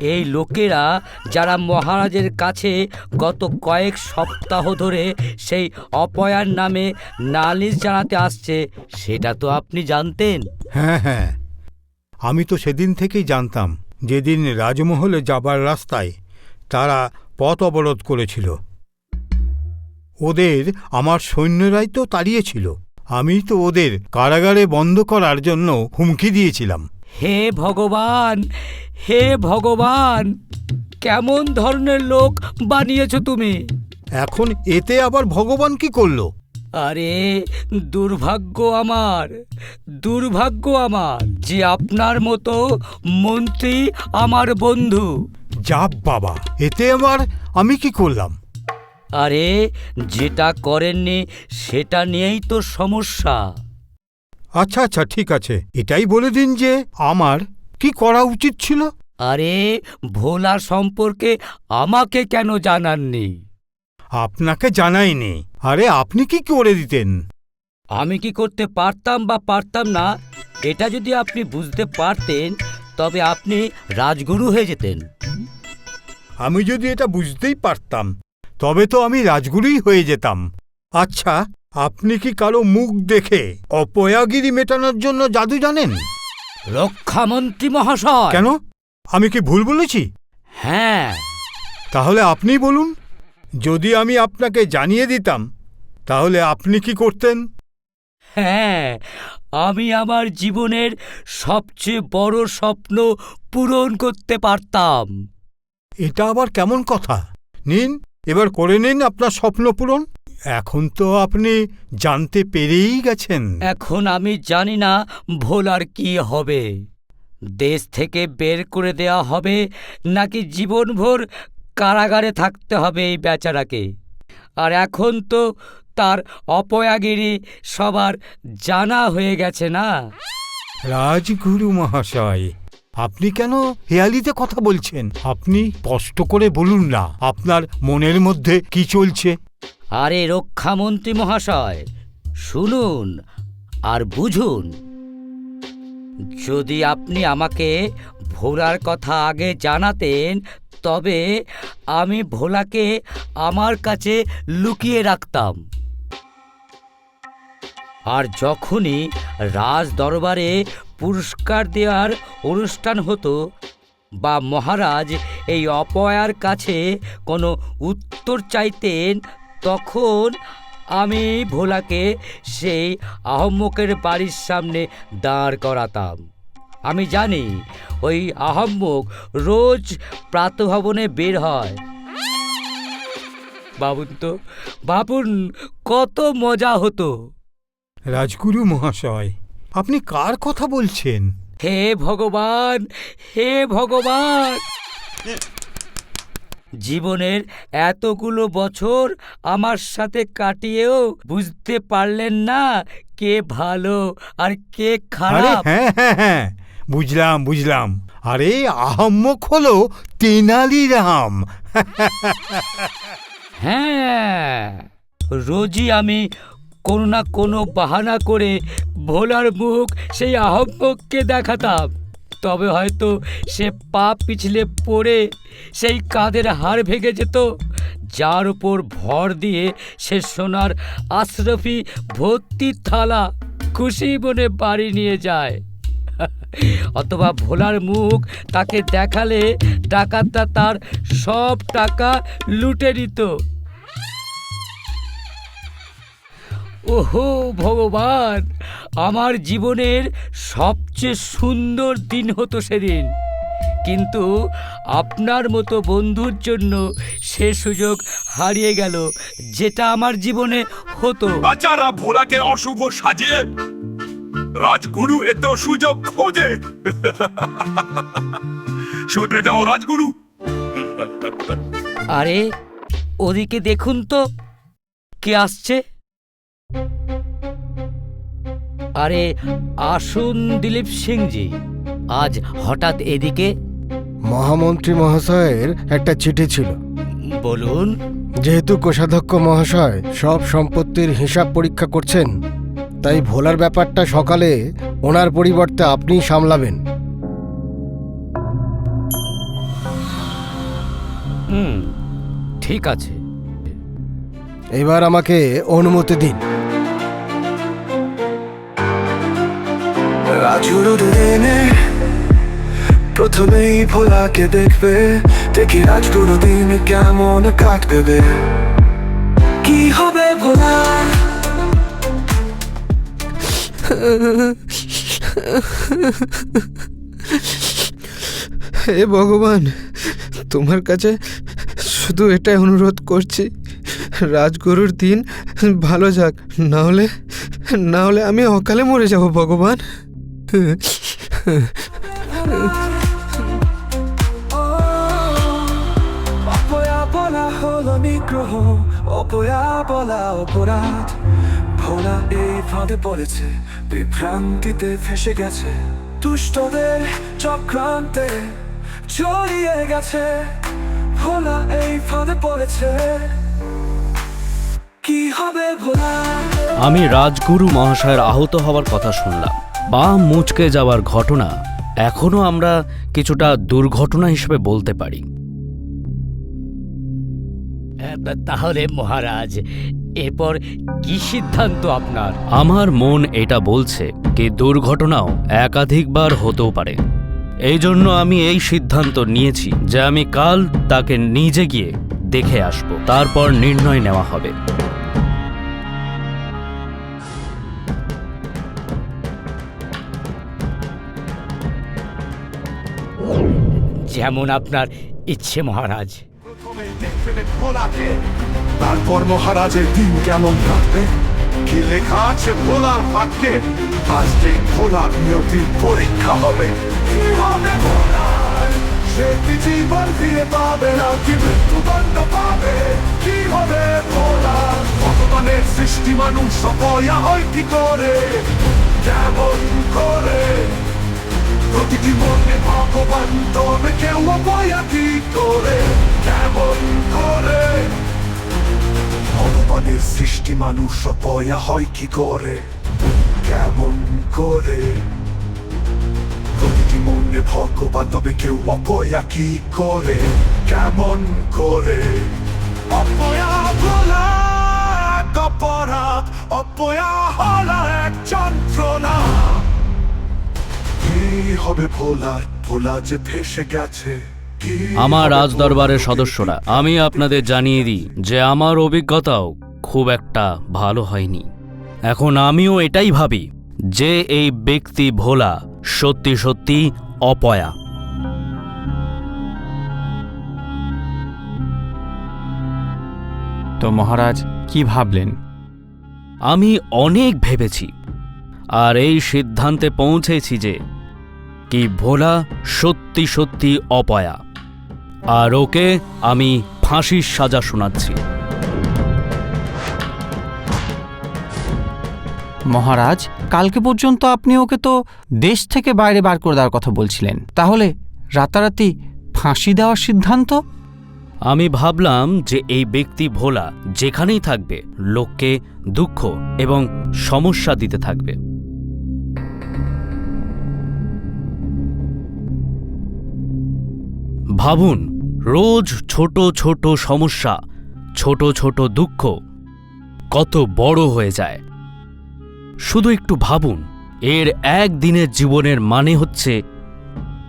এই লোকেরা যারা মহারাজের কাছে গত কয়েক সপ্তাহ ধরে সেই অপয়ার নামে নালিশ জানাতে আসছে, সেটা তো আপনি জানতেন। হ্যাঁ হ্যাঁ। আমি তো সেদিন থেকেই জানতাম, যেদিন রাজমহলে যাবার রাস্তায় তারা পথ অবরোধ করেছিল। ওদের আমার সৈন্যরাই তো তাড়িয়েছিল। আমি তো ওদের কারাগারে বন্ধ করার জন্য হুমকি দিয়েছিলাম। হে ভগবান হে ভগবান কেমন ধরনের লোক বানিয়েছো তুমি? এখন এতে আবার ভগবান কি করল? আরে দুর্ভাগ্য আমার দুর্ভাগ্য আমার যে আপনার মতো মন্ত্রী আমার বন্ধু। যাব বাবা এতে আবার আমি কি করলাম? আরে যেটা করেননি সেটা নিয়েই তো সমস্যা। আচ্ছা আচ্ছা ঠিক আছে। এটাই বলে দিন যে আমার কি করা উচিত ছিল। আরে ভোলা সম্পর্কে আমাকে কেন জানাননি? আপনাকে জানাইনি। আরে আপনি কি করে দিতেন? আমি কি করতে পারতাম বা পারতাম না এটা যদি আপনি বুঝতে পারতেন তবে আপনি রাজগুরু হয়ে যেতেন। আমি যদি এটা বুঝতেই পারতাম। তবে তো আমি রাজগুরুই হয়ে যেতাম। আচ্ছা আপনি কি কারও মুখ দেখে অপয়াগিরি মেটানোর জন্য জাদু জানেন? রক্ষামন্ত্রী মহাশয়। কেন? আমি কি ভুল বলেছি? হ্যাঁ। তাহলে আপনিই বলুন। যদি আমি আপনাকে জানিয়ে দিতাম তাহলে আপনি কি করতেন? হ্যাঁ আমি আমার জীবনের সবচেয়ে বড় স্বপ্ন পূরণ করতে পারতাম। এটা আবার কেমন কথা? নিন এবার করে নিন আপনার স্বপ্ন পূরণ। এখন তো আপনি জানতে পেরেই গেছেন। এখন আমি জানি না ভোলার কি হবে। দেশ থেকে বের করে দেয়া হবে নাকি জীবনভর কারাগারে থাকতে হবে এই বেচারাকে? আর এখন তো তার অপয়াগিরি সবার জানা হয়ে গেছে না? রাজগুরু মহাশয় আপনি কেন হেয়ালিতে কথা বলছেন? আপনি স্পষ্ট করে বলুন না, আপনার মনের মধ্যে কি চলছে? আরে রক্ষামন্ত্রী মহাশয়, শুনুন আর বুঝুন। যদি আপনি আমাকে ভোলার কথা আগে জানাতেন, তবে আমি ভোলাকে আমার কাছে লুকিয়ে রাখতাম। আর যখনই রাজ দরবারে পুরস্কার দেওয়ার অনুষ্ঠান হতো বা মহারাজ এই অপয়ার কাছে কোনো উত্তর চাইতেন, তখন আমি ভোলাকে সেই আহম্মকের বাড়ির সামনে দাঁড় করাতাম। আমি জানি ওই আহম্মক রোজ প্রাতভবনে বের হয়। বাবুন তো, বাবুন, কত মজা হতো। রাজগুরু মহাশয় আপনি কার কথা বলছেন? হে ভগবান হে ভগবান! জীবনের এতগুলো বছর আমার সাথে কাটিয়েও বুঝতে পারলেন না কে ভালো আর কে আরে খারাপ হ্যাঁ হ্যাঁ হ্যাঁ বুঝলাম বুঝলাম। আরে আহম্মক হলো তেনালি রাম। হ্যাঁ রোজই আমি কোনো না কোনো বাহানা করে ভোলার মুখ সেই আহম্মককে দেখাতাম। তবে হয়তো সে পা পিছলে পড়ে সেই কাঁধের হাড় ভেঙে যেত, যার উপর ভর দিয়ে সে সোনার আশরফি ভর্তি থালা খুশি মনে বাড়ি নিয়ে যায়। অথবা ভোলার মুখ তাকে দেখালে ডাকাতটা তার সব টাকা লুটে নিত। ওহো ভগবান আমার জীবনের সবচেয়ে সুন্দর দিন হতো সেদিন। কিন্তু আপনার মতো বন্ধুর জন্য সে সুযোগ হারিয়ে গেল যেটা আমার জীবনে হতো। বাচ্চারা ভোলাকে অশুভ সাজিয়ে রাজগুরু এত সুযোগ খোঁজে। শুধরে যাও রাজগুরু। আরে ওদিকে দেখুন তো কে আসছে? আরে আসুন দিলীপ সিংজি। আজ হঠাৎ এদিকে। মহামন্ত্রী মহাশয়ের একটা চিঠি ছিল। বলুন। যেহেতু কোষাধ্যক্ষ মহাশয় সব সম্পত্তির হিসাব পরীক্ষা করছেন তাই ভোলার ব্যাপারটা সকালে ওনার পরিবর্তে আপনিই সামলাবেন। হুম ঠিক আছে। এবার আমাকে অনুমতি দিন। রাজুর দিনে প্রথমেই ভোলাকে দেখবে, দেখি রাজগুরু দিন কেমন কাটবে। কি হবে ভোলা? হে ভগবান, তোমার কাছে শুধু এটাই অনুরোধ করছি, রাজগুরুর দিন ভালো যাক না হলে না হলে আমি অকালে মরে যাব ভগবান। অপয়া বলা হলো নিগ্রহ অপয়া বলা অপরাধ ভোলা এই ফাঁদে পড়েছে বিভ্রান্তিতে ফেসে গেছে দুষ্টদের চক্রান্তে জড়িয়ে গেছে ভোলা এই ফাঁদে পড়েছে কি হবে ভোলা আমি রাজগুরু মহাশয়ের আহত হওয়ার কথা শুনলাম। পা মুচকে যাওয়ার ঘটনা এখনও আমরা কিছুটা দুর্ঘটনা হিসেবে বলতে পারি। তাহলে মহারাজ এরপর কি সিদ্ধান্ত আপনার? আমার মন এটা বলছে কি দুর্ঘটনাও একাধিকবার হতেও পারে। এই জন্য আমি এই সিদ্ধান্ত নিয়েছি যে আমি কাল তাকে নিজে গিয়ে দেখে আসব তারপর নির্ণয় নেওয়া হবে। যেমন আপনার ইচ্ছে, মহারাজ। তারপর মহারাজের দিন কেমন কাটবে? কি লেখা আছে ভোলার ভাগ্যে আজকে ভোলার নিয়তির পরীক্ষা হবে পাবে না, কি পাবে? কি হবে ভগবানের সৃষ্টি মানুষ হয় কি করে? কেমন করে? প্রতিটি মনে ভগবান তবে কেউ বয়া কি করে? কেমন করে? ভগবানের সৃষ্টি মানুষ পয়া হয় কি করে? কেমন করে? প্রতিটি মনে ভগবান তবে কেউ অপয়া কি করে? কেমন করে? হবে ভোলা? ভোলা যে ভেসে গেছে আমার হবে রাজদরবারের ভোলার সদস্যরা আমি আপনাদের জানিয়ে দিই যে আমার অভিজ্ঞতাও খুব একটা ভালো হয়নি। এখন আমিও এটাই ভাবি যে এই ব্যক্তি ভোলা সত্যি সত্যি অপয়া। তো মহারাজ কি ভাবলেন? আমি অনেক ভেবেছি আর এই সিদ্ধান্তে পৌঁছেছি যে কি ভোলা সত্যি সত্যি অপয়া। আর ওকে আমি ফাঁসির সাজা শোনাচ্ছি। মহারাজ কালকে পর্যন্ত আপনি ওকে তো দেশ থেকে বাইরে বার করে দেওয়ার কথা বলছিলেন। তাহলে রাতারাতি ফাঁসি দেওয়ার সিদ্ধান্ত? আমি ভাবলাম যে এই ব্যক্তি ভোলা যেখানেই থাকবে লোককে দুঃখ এবং সমস্যা দিতে থাকবে। ভাবুন, রোজ ছোট ছোট সমস্যা, ছোট ছোট দুঃখ কত বড় হয়ে যায়। শুধু একটু ভাবুন, এর একদিনের জীবনের মানে হচ্ছে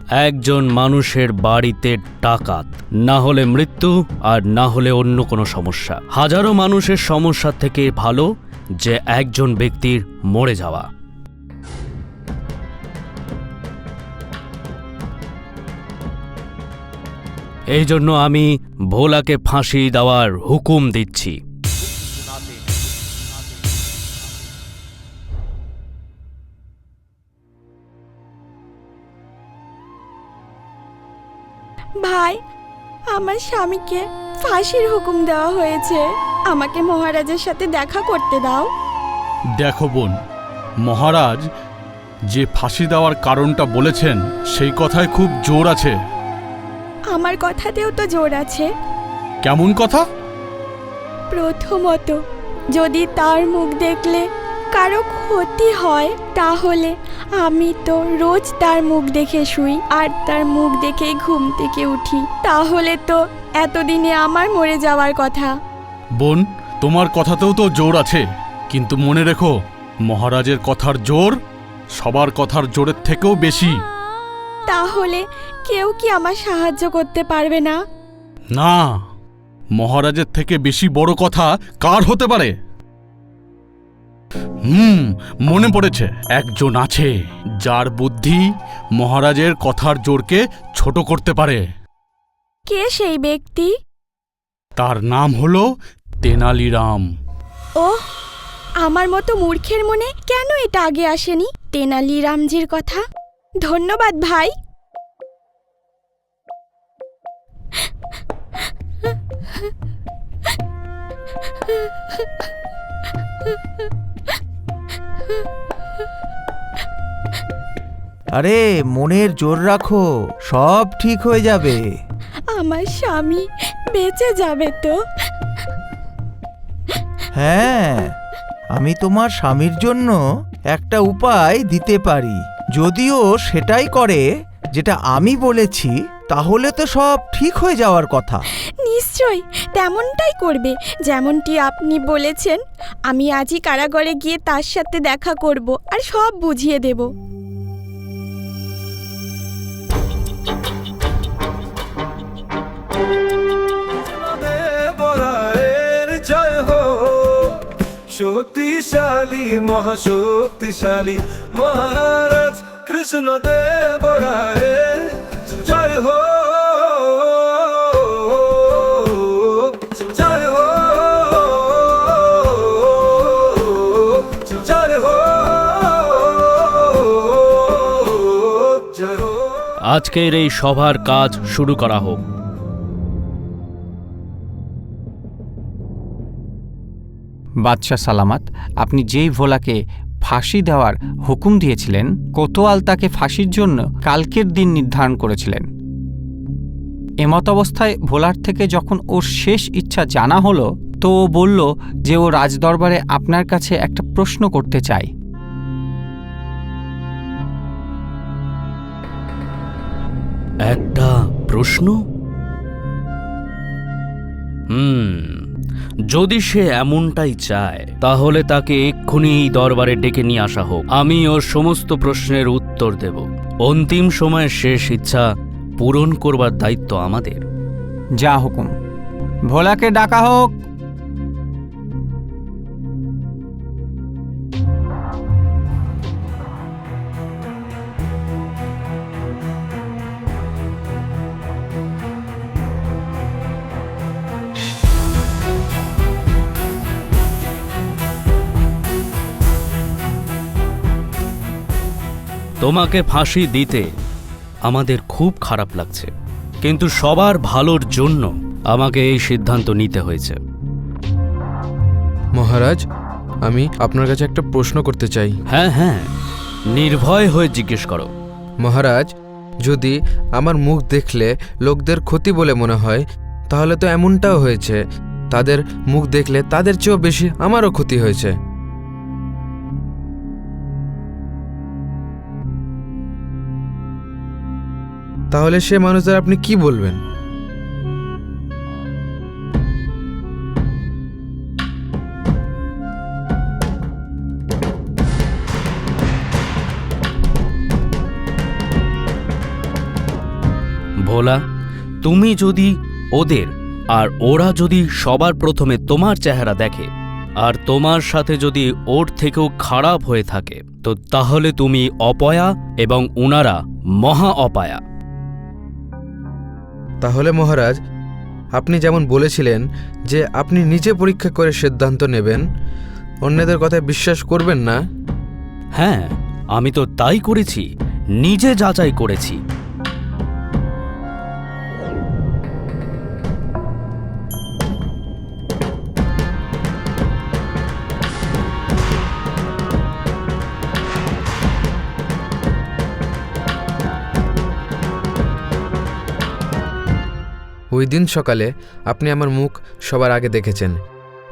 একজন মানুষের বাড়িতে টাকাত না হলে মৃত্যু আর না হলে অন্য কোনো সমস্যা। হাজারো মানুষের সমস্যা থেকে ভালো যে একজন ব্যক্তির মরে যাওয়া। এই জন্য আমি ভোলাকে ফাঁসি দেওয়ার হুকুম দিচ্ছি। ভাই আমার স্বামীকে ফাঁসির হুকুম দেওয়া হয়েছে। আমাকে মহারাজের সাথে দেখা করতে দাও। দেখো বোন মহারাজ যে ফাঁসি দেওয়ার কারণটা বলেছেন সেই কথায় খুব জোর আছে। আমার কথাতেও তো জোর আছে। কেমন কথা? প্রথমত যদি তার মুখ দেখলে কারও ক্ষতি হয় তাহলে আমি তো রোজ তার মুখ দেখে শুই আর তার মুখ দেখেই ঘুম থেকে উঠি। তাহলে তো এতদিনে আমার মরে যাওয়ার কথা। বোন তোমার কথাতেও তো জোর আছে। কিন্তু মনে রেখো মহারাজের কথার জোর সবার কথার জোরের থেকেও বেশি। তাহলে কেউ কি আমার সাহায্য করতে পারবে না? না মহারাজের থেকে বেশি বড় কথা কার হতে পারে? হুম মনে পড়েছে একজন আছে যার বুদ্ধি মহারাজের কথার জোরকে ছোট করতে পারে। কে সেই ব্যক্তি? তার নাম হলো তেনালিরাম। ও আমার মতো মূর্খের মনে কেন এটা আগে আসেনি? তেনালি রামজির কথা? ধন্যবাদ ভাই। আরে মনের জোর রাখো সব ঠিক হয়ে যাবে। আমার স্বামী বেঁচে যাবে তো। হ্যাঁ আমি তোমার স্বামীর জন্য একটা উপায় দিতে পারি। যদিও সেটাই করে যেটা আমি বলেছি, তাহলে তো সব ঠিক হয়ে যাওয়ার কথা। নিশ্চয় তেমনটাই করবে, যেমনটি আপনি বলেছেন। আমি আজই কারাগারে গিয়ে তার সাথে দেখা করব আর সব বুঝিয়ে দেব। শক্তিশালী মহাশক্তিশালী। মহারাজ কৃষ্ণ দেব জয় হো। জয় হো। আজকের এই সভার কাজ শুরু করা হোক। বাদশাহ সালামাত, আপনি যেই ভোলাকে ফাঁসি দেওয়ার হুকুম দিয়েছিলেন, কোতোয়াল তাকে ফাঁসির জন্য কালকের দিন নির্ধারণ করেছিলেন। এমত অবস্থায় ভোলার থেকে যখন ওর শেষ ইচ্ছা জানা হলো, তো ও বলল যে ও রাজদরবারে আপনার কাছে একটা প্রশ্ন করতে চায়। একটা প্রশ্ন? হুম। যদি সে এমনটাই চায়, তাহলে তাকে এক্ষুনি এই দরবারে ডেকে নিয়ে আসা হোক। আমি ওর সমস্ত প্রশ্নের উত্তর দেব। অন্তিম সময়ে শেষ ইচ্ছা পূরণ করবার দায়িত্ব আমাদের। যা হুকুম। ভোলাকে ডাকা হোক তোমাকে ফাঁসি দিতে আমাদের খুব খারাপ লাগছে। কিন্তু সবার ভালোর জন্য আমাকে এই সিদ্ধান্ত নিতে হয়েছে। মহারাজ আমি আপনার কাছে একটা প্রশ্ন করতে চাই। হ্যাঁ হ্যাঁ। নির্ভয় হয়ে জিজ্ঞেস করো। মহারাজ যদি আমার মুখ দেখলে লোকদের ক্ষতি বলে মনে হয় তাহলে তো এমনটাও হয়েছে। তাদের মুখ দেখলে তাদের চেয়েও বেশি আমারও ক্ষতি হয়েছে। তাহলে সে মানুষদের আপনি কি বলবেন? ভোলা, তুমি যদি ওদের আর ওরা যদি সবার প্রথমে তোমার চেহারা দেখে, আর তোমার সাথে যদি ওর থেকেও খারাপ হয়ে থাকে, তো তাহলে তুমি অপয়া এবং উনারা মহা অপায়া। তাহলে মহারাজ, আপনি যেমন বলেছিলেন যে আপনি নিজে পরীক্ষা করে সিদ্ধান্ত নেবেন, অন্যদের কথায় বিশ্বাস করবেন না? হ্যাঁ আমি তো তাই করেছি, নিজে যাচাই করেছি। ওই দিন সকালে আপনি আমার মুখ সবার আগে দেখেছেন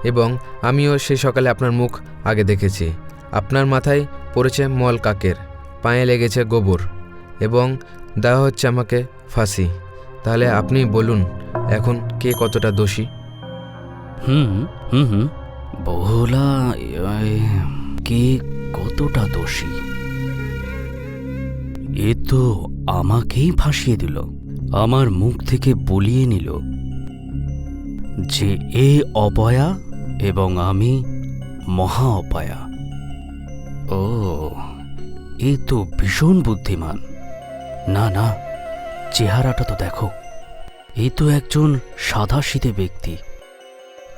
এবং আমিও সেই সকালে আপনার মুখ আগে দেখেছি। আপনার মাথায় পড়েছে মল কাকের পায়ে লেগেছে গোবর এবং দেওয়া হচ্ছে আমাকে ফাঁসি। তাহলে আপনি বলুন এখন কে কতটা দোষী? হুম হুম হুম। এ, কে কতটা দোষী? এ তো আমাকেই ফাঁসিয়ে দিল। আমার মুখ থেকে বলিয়ে নিল যে এ অপয়া এবং আমি মহা অপয়া। ও এ তো ভীষণ বুদ্ধিমান। না না চেহারাটা তো দেখো। এ তো একজন সাদাশীতে ব্যক্তি।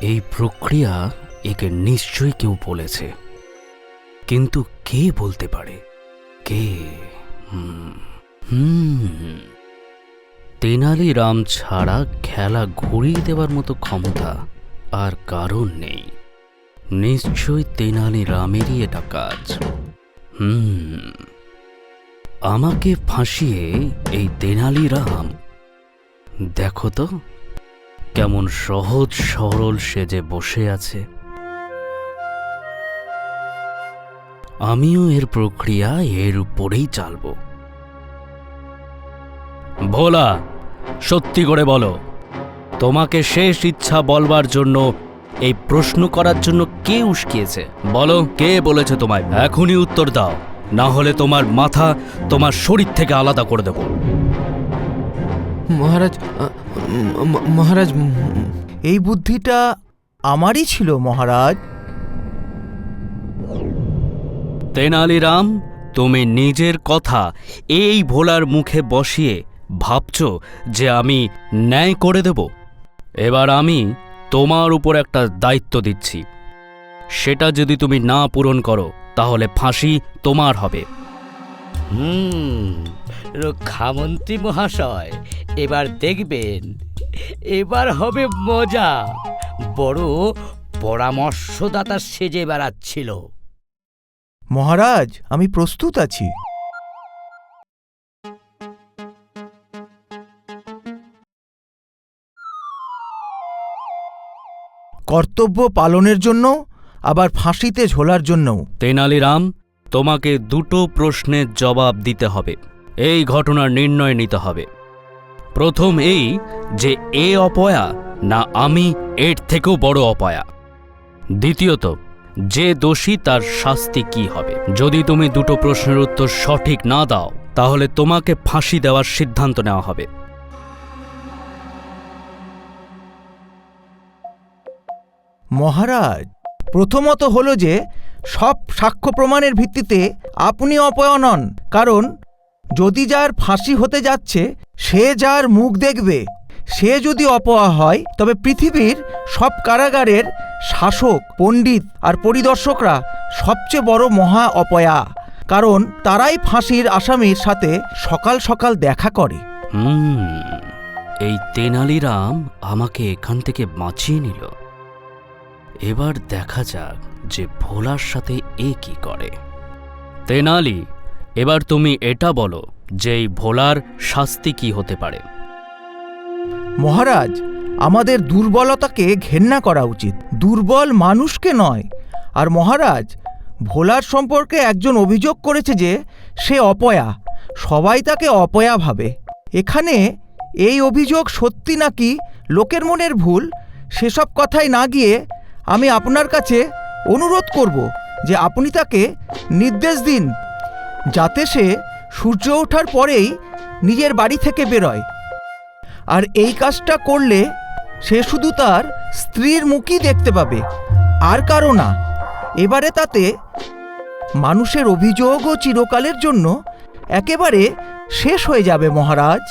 এই প্রক্রিয়া একে নিশ্চয়ই কেউ বলেছে। কিন্তু কে বলতে পারে? কে? হুম, হুম। তেনালি রাম ছাড়া খেলা ঘুরিয়ে দেওয়ার মতো ক্ষমতা আর কারণ নেই। নিশ্চয়ই তেনালি রামেরই এটা কাজ। হুম। আমাকে ফাঁসিয়ে এই তেনালি রাম। দেখো তো, কেমন সহজ সরল সেজে বসে আছে। আমিও এর প্রক্রিয়া এর উপরেই চালব। ভোলা সত্যি করে বলো তোমাকে শেষ ইচ্ছা বলবার জন্য এই প্রশ্ন করার জন্য কে উস্কিয়েছে? বলো কে বলেছে তোমায়? এখনই উত্তর দাও না হলে তোমার মাথা তোমার শরীর থেকে আলাদা করে দেব। মহারাজ মহারাজ এই বুদ্ধিটা আমারই ছিল মহারাজ। তেনালিরাম তুমি নিজের কথা এই ভোলার মুখে বসিয়ে ভাবছ যে আমি ন্যায় করে দেব? এবার আমি তোমার উপর একটা দায়িত্ব দিচ্ছি। সেটা যদি তুমি না পূরণ করো তাহলে ফাঁসি তোমার হবে। হুম রক্ষামন্ত্রী মহাশয় এবার দেখবেন। এবার হবে মজা। বড় পরামর্শদাতা সেজে বেড়াচ্ছিল। মহারাজ আমি প্রস্তুত আছি। কর্তব্য পালনের জন্য, আবার ফাঁসিতে ঝোলার জন্যও। তেনালিরাম, তোমাকে দুটো প্রশ্নের জবাব দিতে হবে। এই ঘটনার নির্ণয় নিতে হবে। প্রথম এই যে এ অপয়া না আমি এর থেকেও বড় অপয়া। দ্বিতীয়ত, যে দোষী তার শাস্তি কি হবে? যদি তুমি দুটো প্রশ্নের উত্তর সঠিক না দাও, তাহলে তোমাকে ফাঁসি দেওয়ার সিদ্ধান্ত নেওয়া হবে। মহারাজ, প্রথমত হলো যে সব সাক্ষ্য প্রমাণের ভিত্তিতে আপনি অপয়া নন, কারণ যদি যার ফাঁসি হতে যাচ্ছে, সে যার মুখ দেখবে। সে যদি অপয়া হয়, তবে পৃথিবীর সব কারাগারের শাসক, পণ্ডিত আর পরিদর্শকরা সবচেয়ে বড় মহা অপয়া, কারণ তারাই ফাঁসির আসামির সাথে সকাল সকাল দেখা করে। এই তেনালিরাম আমাকে এখান থেকে বাঁচিয়ে নিল। এবার দেখা যাক যে ভোলার সাথে এ কি করে। তেনালি, এবার তুমি এটা বলো যে এই ভোলার শাস্তি কি হতে পারে। মহারাজ, আমাদের দুর্বলতাকে ঘেন্না করা উচিত। দুর্বল মানুষকে নয়। আর মহারাজ, ভোলার সম্পর্কে একজন অভিযোগ করেছে যে সে অপয়া। সবাই তাকে অপয়া ভাবে। এখানে এই অভিযোগ সত্যি নাকি লোকের মনের ভুল? সেসব কথায় না গিয়ে আমি আপনার কাছে অনুরোধ করব যে আপনি তাকে নির্দেশ দিন যাতে সে সূর্য ওঠার পরেই নিজের বাড়ি থেকে বেরোয়। আর এই কাজটা করলে সে শুধু তার স্ত্রীর মুখই দেখতে পাবে, আর কারও না। এবারে তাতে মানুষের অভিযোগও চিরকালের জন্য একেবারে শেষ হয়ে যাবে, মহারাজ।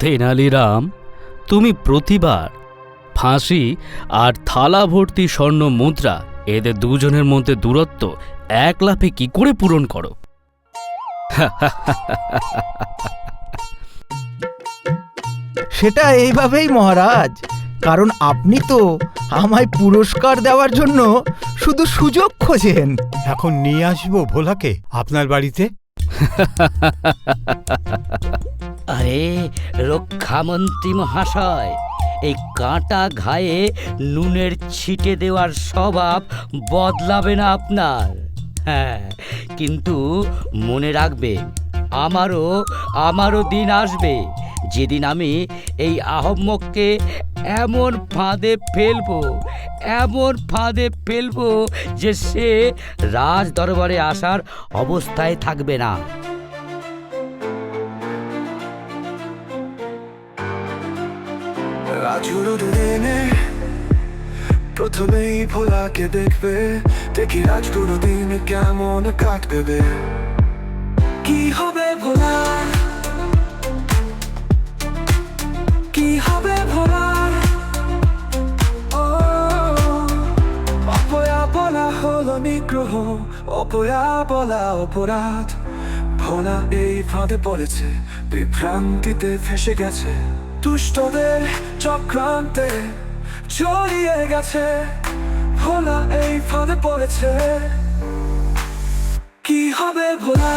তেনালিরাম তুমি প্রতিবার ফাঁসি আর থালা ভর্তি স্বর্ণ মুদ্রা এদের দুজনের মধ্যে দূরত্ব এক লাফে কি করে পূরণ করো? সেটা এইভাবেই মহারাজ কারণ আপনি তো আমায় পুরস্কার দেওয়ার জন্য শুধু সুযোগ খোঁজেন। এখন নিয়ে আসব ভোলাকে আপনার বাড়িতে। আরে, রক্ষামন্ত্রী মহাশয়, এই কাঁটা ঘায়ে নুনের ছিটে দেওয়ার স্বভাব বদলাবে না আপনার। হ্যাঁ কিন্তু মনে রাখবে, আমারও আমারও দিন আসবে, যেদিন আমি এই আহম্মককে এমন ফাঁদে ফেলব, এমন ফাঁদে ফেলব যে সে রাজ দরবারে আসার অবস্থায় থাকবে না। রাজুর দিনে প্রথমেই ভোলাকে দেখবে। দেখি রাজগুরু দিন কেমন কাটবে। কি হবে ভোলা? কি হবে ভোলা? ও, অপয়া বলা হলো নিগ্রহ, অপয়া বলা অপরাধ। ভোলা এই ফাঁদে পড়েছে, বিভ্রান্তিতে ফেসে গেছে। দুষ্টদের চক্রান্তে চলিয়ে গেছে ভোলা এই ফাঁদে পড়েছে। কি হবে ভোলা?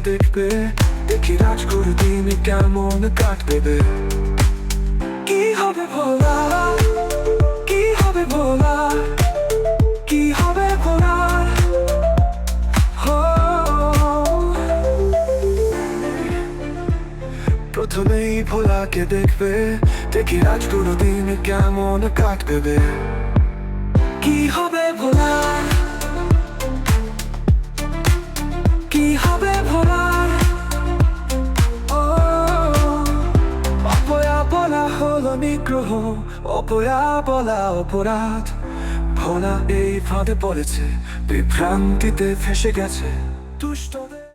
দেখবে। দেখি রাজগুরু দিন কেমন কাটবে কি হবে ভোলা? কি হবে ভোলা? কি হবে প্রথমেই ভোলাকে দেখবে। দেখি রাজগুরু দিন কেমন কাটবে কি হবে ভোলা? নিগ্রহ অপয়া বলা অপরাধ। ভোলা এই ফাঁদে পড়েছে বিভ্রান্তিতে ফেসে গেছে। দুষ্টদের